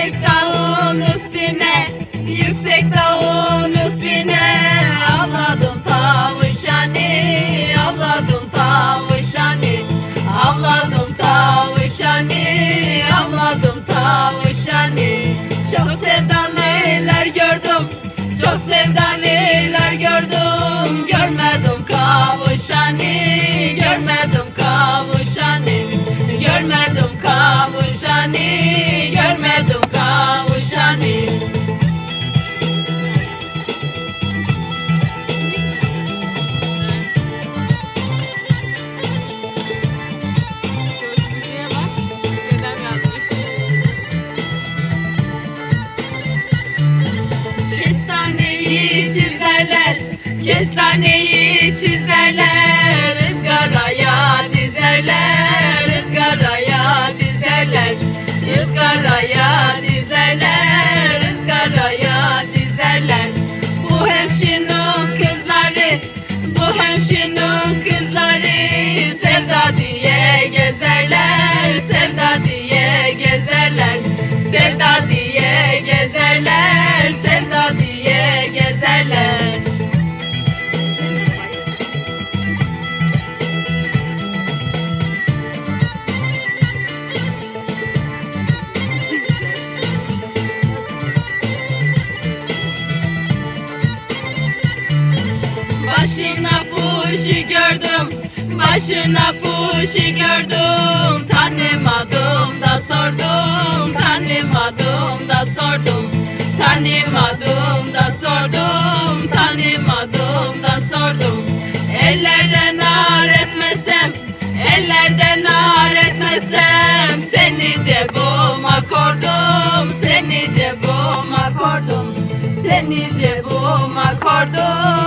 Yüksek dağın üstüne Yüksek dağın üstüne. Avladım tavşanı Avladım tavşanı. Avladım tavşanı Avladım tavşanı. Çok sevdaliler gördüm Çok sevdaliler gördüm. Görmedim kavuşanı Haneyi çizerler, ızgaraya dizerler, ızgaraya dizerler, ızgaraya başına puşi gördüm. Tanımadım da sordum, tanımadım da sordum. Tanımadım da sordum, tanımadım da sordum. Ellerden ar etmesem, ellerden ar etmesem. Seni cebuma kordum, seni cebuma kordum. Seni cebuma kordum,